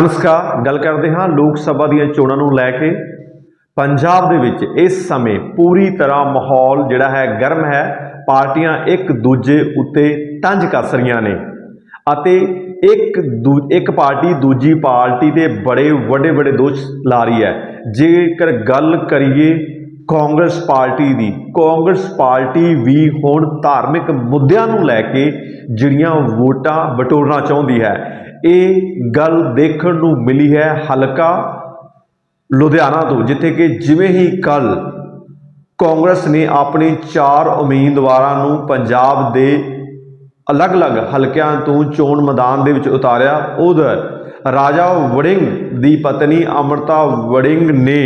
ਨਮਸਕਾਰ, ਗੱਲ ਕਰਦੇ ਹਾਂ ਲੋਕ ਸਭਾ ਦੀਆਂ ਚੋਣਾਂ ਨੂੰ ਲੈ ਕੇ। ਪੰਜਾਬ ਦੇ ਵਿੱਚ ਇਸ ਸਮੇਂ ਪੂਰੀ ਤਰ੍ਹਾਂ ਮਾਹੌਲ ਜਿਹੜਾ ਹੈ ਗਰਮ ਹੈ। ਪਾਰਟੀਆਂ ਇੱਕ ਦੂਜੇ ਉੱਤੇ ਤੰਜ ਕੱਸ ਰਹੀਆਂ ਨੇ ਅਤੇ ਇੱਕ ਦੂ, ਇੱਕ ਪਾਰਟੀ ਦੂਜੀ ਪਾਰਟੀ ਦੇ ਬੜੇ ਵੱਡੇ ਵੱਡੇ ਦੋਸ਼ ਲਾ ਰਹੀ ਹੈ। ਜੇਕਰ ਗੱਲ ਕਰੀਏ ਕਾਂਗਰਸ ਪਾਰਟੀ ਦੀ, ਕਾਂਗਰਸ ਪਾਰਟੀ ਵੀ ਹੁਣ ਧਾਰਮਿਕ ਮੁੱਦਿਆਂ ਨੂੰ ਲੈ ਕੇ ਜਿਹੜੀਆਂ ਵੋਟਾਂ ਬਟੋਰਨਾ ਚਾਹੁੰਦੀ ਹੈ। ਇਹ ਗੱਲ ਦੇਖਣ ਨੂੰ ਮਿਲੀ ਹੈ ਹਲਕਾ ਲੁਧਿਆਣਾ ਤੋਂ, ਜਿੱਥੇ ਕਿ ਜਿਵੇਂ ਹੀ ਕੱਲ ਕਾਂਗਰਸ ਨੇ ਆਪਣੇ ਚਾਰ ਉਮੀਦਵਾਰਾਂ ਨੂੰ ਪੰਜਾਬ ਦੇ ਅਲੱਗ-ਅਲੱਗ ਹਲਕਿਆਂ ਤੋਂ ਚੋਣ ਮੈਦਾਨ ਦੇ ਵਿੱਚ ਉਤਾਰਿਆ। ਉਧਰ ਰਾਜਾ ਵੜਿੰਗ ਦੀ ਪਤਨੀ ਅਮਰਤਾ ਵੜਿੰਗ ਨੇ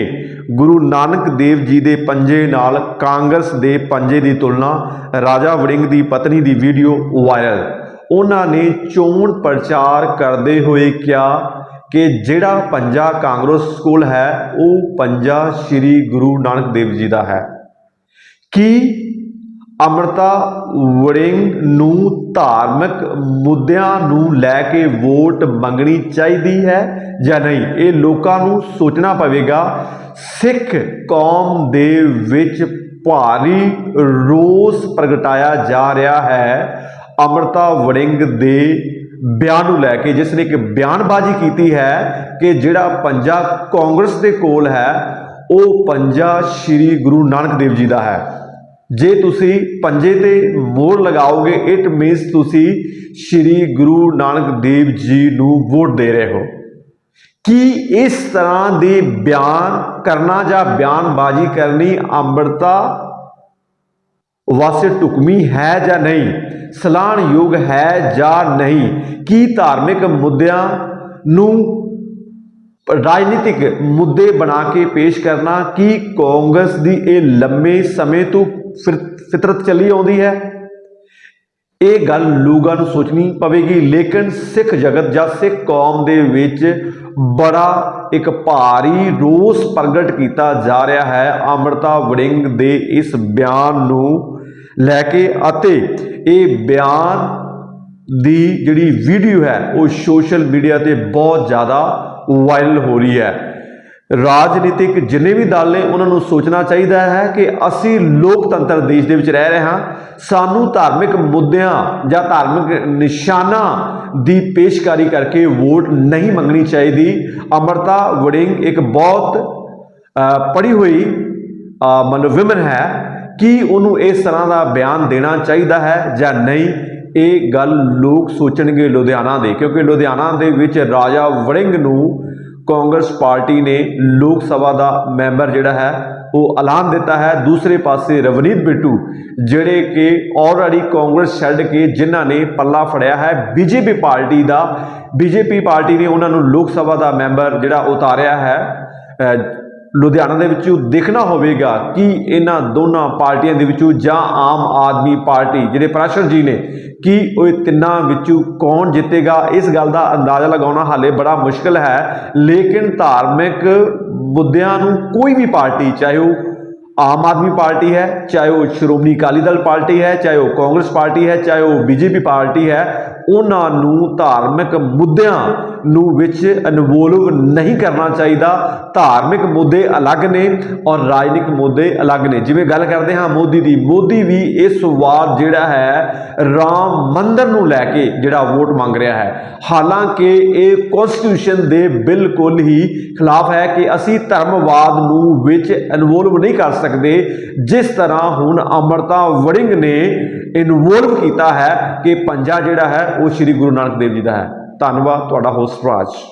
ਗੁਰੂ ਨਾਨਕ ਦੇਵ ਜੀ ਦੇ ਪੰਜੇ ਨਾਲ ਕਾਂਗਰਸ ਦੇ ਪੰਜੇ ਦੀ ਤੁਲਨਾ ਰਾਜਾ ਵੜਿੰਗ ਦੀ ਪਤਨੀ ਦੀ ਵੀਡੀਓ ਵਾਇਰਲ ਉਹਨਾਂ ਨੇ ਚੋਣ ਪ੍ਰਚਾਰ ਕਰਦੇ ਹੋਏ ਕਿਹਾ ਕਿ ਜਿਹੜਾ ਪੰਜਾ ਕਾਂਗਰਸ ਸਕੂਲ ਹੈ, ਉਹ ਪੰਜਾ ਸ੍ਰੀ ਗੁਰੂ ਨਾਨਕ ਦੇਵ ਜੀ ਦਾ ਹੈ। ਕੀ ਅਮਰਤਾ ਵੜਿੰਗ ਨੂੰ ਧਾਰਮਿਕ ਮੁੱਦਿਆਂ ਨੂੰ ਲੈ ਕੇ ਵੋਟ ਮੰਗਣੀ ਚਾਹੀਦੀ ਹੈ ਜਾਂ ਨਹੀਂ? ਇਹ ਲੋਕਾਂ ਨੂੰ ਸੋਚਣਾ ਪਵੇਗਾ। ਸਿੱਖ ਕੌਮ ਦੇ ਵਿੱਚ ਭਾਰੀ ਰੋਸ ਪ੍ਰਗਟਾਇਆ ਜਾ ਰਿਹਾ ਹੈ। ਅਮਰਤਾ ਵੜਿੰਗ ਦੇ ਬਿਆਨ ਨੂੰ ਲੈ ਕੇ ਜਿਸ ਨੇ ਇੱਕ ਬਿਆਨਬਾਜ਼ੀ ਕੀਤੀ ਹੈ ਕਿ ਜਿਹੜਾ ਪੰਜਾ ਕਾਂਗਰਸ ਦੇ ਕੋਲ ਹੈ, ਉਹ ਪੰਜਾ ਸ੍ਰੀ ਗੁਰੂ ਨਾਨਕ ਦੇਵ ਜੀ ਦਾ ਹੈ। ਜੇ ਤੁਸੀਂ ਪੰਜੇ ਤੇ ਮੋਹਰ ਲਗਾਓਗੇ ਇਟ ਮੀਨਸ ਤੁਸੀਂ ਸ੍ਰੀ ਗੁਰੂ ਨਾਨਕ ਦੇਵ ਜੀ ਨੂੰ ਵੋਟ ਦੇ ਰਹੇ ਹੋ। ਕੀ ਇਸ ਤਰ੍ਹਾਂ ਦੇ ਬਿਆਨ ਕਰਨਾ ਜਾਂ ਬਿਆਨਬਾਜ਼ੀ ਕਰਨੀ ਅੰਮ੍ਰਿਤਾ ਵਾਸਤੇ ਟੁਕਮੀ ਹੈ ਜਾਂ ਨਹੀਂ? ਸਲਾਹਣਯੋਗ ਹੈ ਜਾਂ ਨਹੀਂ? ਕੀ ਧਾਰਮਿਕ ਮੁੱਦਿਆਂ ਨੂੰ ਰਾਜਨੀਤਿਕ ਮੁੱਦੇ ਬਣਾ ਕੇ ਪੇਸ਼ ਕਰਨਾ? ਕੀ ਕਾਂਗਰਸ ਦੀ ਇਹ ਲੰਮੇ ਸਮੇਂ ਤੋਂ ਫਿਰ- ਫਿਤਰਤ ਚੱਲੀ ਆਉਂਦੀ ਹੈ? ਇਹ ਗੱਲ ਲੋਕਾਂ ਨੂੰ ਸੋਚਣੀ ਪਵੇਗੀ, ਲੇਕਿਨ ਸਿੱਖ ਜਗਤ ਜਾਂ ਸਿੱਖ ਕੌਮ ਦੇ ਵਿੱਚ ਬੜਾ ਇੱਕ ਭਾਰੀ ਰੋਸ ਪ੍ਰਗਟ ਕੀਤਾ ਜਾ ਰਿਹਾ ਹੈ। ਅਮਰਤਾ ਵੜਿੰਗ ਦੇ ਇਸ ਬਿਆਨ ਨੂੰ ਲੈ ਕੇ ਅਤੇ ਇਹ ਬਿਆਨ ਦੀ ਜਿਹੜੀ ਵੀਡੀਓ ਹੈ ਉਹ ਸੋਸ਼ਲ ਮੀਡੀਆ ਤੇ ਬਹੁਤ ਜ਼ਿਆਦਾ ਵਾਇਰਲ ਹੋ ਰਹੀ ਹੈ। ਰਾਜਨੀਤਿਕ ਜਿੰਨੇ ਵੀ ਦਲ ਨੇ ਉਹਨਾਂ ਨੂੰ ਸੋਚਣਾ ਚਾਹੀਦਾ ਹੈ ਕਿ ਅਸੀਂ ਲੋਕਤੰਤਰ ਦੇਸ਼ ਦੇ ਵਿੱਚ ਰਹਿ ਰਹੇ ਹਾਂ। ਸਾਨੂੰ ਧਾਰਮਿਕ ਮੁੱਦਿਆਂ ਜਾਂ ਧਾਰਮਿਕ ਨਿਸ਼ਾਨਾਂ ਦੀ ਪੇਸ਼ਕਾਰੀ ਕਰਕੇ ਵੋਟ ਨਹੀਂ ਮੰਗਣੀ ਚਾਹੀਦੀ। ਅਮਰਤਾ ਵੜਿੰਗ ਇੱਕ ਬਹੁਤ ਅ, ਪੜ੍ਹੀ ਹੋਈ ਅ, ਮਤਲਬ ਵਿਮਨ ਹੈ ਕੀ ਉਹਨੂੰ ਇਸ ਤਰ੍ਹਾਂ ਦਾ ਬਿਆਨ ਦੇਣਾ ਚਾਹੀਦਾ ਹੈ ਜਾਂ ਨਹੀਂ? ਇਹ ਗੱਲ ਲੋਕ ਸੋਚਣਗੇ ਲੁਧਿਆਣਾ ਦੇ, ਕਿਉਂਕਿ ਲੁਧਿਆਣਾ ਦੇ ਵਿੱਚ ਰਾਜਾ ਵੜਿੰਗ ਨੂੰ ਕਾਂਗਰਸ ਪਾਰਟੀ ਨੇ ਲੋਕ ਸਭਾ ਦਾ ਮੈਂਬਰ ਜਿਹੜਾ ਹੈ, ਉਹ ਐਲਾਨ ਦਿੱਤਾ ਹੈ। ਦੂਸਰੇ ਪਾਸੇ ਰਵਨੀਤ ਬਿੱਟੂ, ਜਿਹੜੇ ਕਿ ਆਲਰੇਡੀ ਕਾਂਗਰਸ ਛੱਡ ਕੇ ਜਿਨ੍ਹਾਂ ਨੇ ਪੱਲਾ ਫੜਿਆ ਹੈ, ਬੀਜੇਪੀ ਪਾਰਟੀ ਦਾ, ਬੀਜੇਪੀ ਪਾਰਟੀ ਨੇ ਉਹਨਾਂ ਨੂੰ ਲੋਕ ਸਭਾ ਦਾ ਮੈਂਬਰ ਜਿਹੜਾ ਉਤਾਰਿਆ ਹੈ ਲੁਧਿਆਣਾ ਦੇ ਵਿੱਚੋਂ ਦੇਖਣਾ ਹੋਵੇਗਾ ਕਿ ਇਹਨਾਂ ਦੋਨਾਂ ਪਾਰਟੀਆਂ ਦੇ ਵਿੱਚੋਂ ਜਾਂ ਆਮ ਆਦਮੀ ਪਾਰਟੀ ਜਿਹੜੇ ਪ੍ਰਾਸ਼ਰ ਜੀ ਨੇ, ਕਿ ਉਹ ਇਹ ਤਿੰਨਾਂ ਵਿੱਚੋਂ ਕੌਣ ਜਿੱਤੇਗਾ? ਇਸ ਗੱਲ ਦਾ ਅੰਦਾਜ਼ਾ ਲਗਾਉਣਾ ਹਾਲੇ ਬੜਾ ਮੁਸ਼ਕਲ ਹੈ, ਲੇਕਿਨ ਧਾਰਮਿਕ ਮੁੱਦਿਆਂ ਨੂੰ ਕੋਈ ਵੀ ਪਾਰਟੀ, ਚਾਹੇ ਉਹ ਆਮ ਆਦਮੀ ਪਾਰਟੀ ਹੈ, ਚਾਹੇ ਉਹ ਸ਼੍ਰੋਮਣੀ ਅਕਾਲੀ ਦਲ ਪਾਰਟੀ ਹੈ, ਚਾਹੇ ਉਹ ਕਾਂਗਰਸ ਪਾਰਟੀ ਹੈ, ਚਾਹੇ ਉਹ ਬੀਜੇਪੀ ਪਾਰਟੀ ਹੈ, ਉਹਨਾਂ ਨੂੰ ਧਾਰਮਿਕ ਮੁੱਦਿਆਂ ਨੂੰ ਵਿੱਚ ਇਨਵੋਲਵ ਨਹੀਂ ਕਰਨਾ ਚਾਹੀਦਾ। ਧਾਰਮਿਕ ਮੁੱਦੇ ਅਲੱਗ ਨੇ ਔਰ ਰਾਜਨੀਤਿਕ ਮੁੱਦੇ ਅਲੱਗ ਨੇ। ਜਿਵੇਂ ਗੱਲ ਕਰਦੇ ਹਾਂ ਮੋਦੀ ਦੀ, ਮੋਦੀ ਵੀ ਇਸ ਵਾਰ ਜਿਹੜਾ ਹੈ ਰਾਮ ਮੰਦਰ ਨੂੰ ਲੈ ਕੇ ਜਿਹੜਾ ਵੋਟ ਮੰਗ ਰਿਹਾ ਹੈ। ਹਾਲਾਂਕਿ ਇਹ ਕਨਸਟੀਟਿਊਸ਼ਨ ਦੇ ਬਿਲਕੁਲ ਹੀ ਖਿਲਾਫ ਹੈ ਕਿ ਅਸੀਂ ਧਰਮਵਾਦ ਨੂੰ ਵਿੱਚ ਇਨਵੋਲਵ ਨਹੀਂ ਕਰ ਸਕਦੇ। ਜਿਸ ਤਰ੍ਹਾਂ ਹੁਣ ਅਮਰਤਾ ਵੜਿੰਗ ਨੇ ਇਨਵੋਲਵ ਕੀਤਾ ਹੈ ਕਿ ਪੰਜਾ ਜਿਹੜਾ ਹੈ ਉਹ ਸ੍ਰੀ ਗੁਰੂ ਨਾਨਕ ਦੇਵ ਜੀ ਦਾ ਹੈ। ਧੰਨਵਾਦ ਤੁਹਾਡਾ ਹੋਸਟ ਰਾਜ।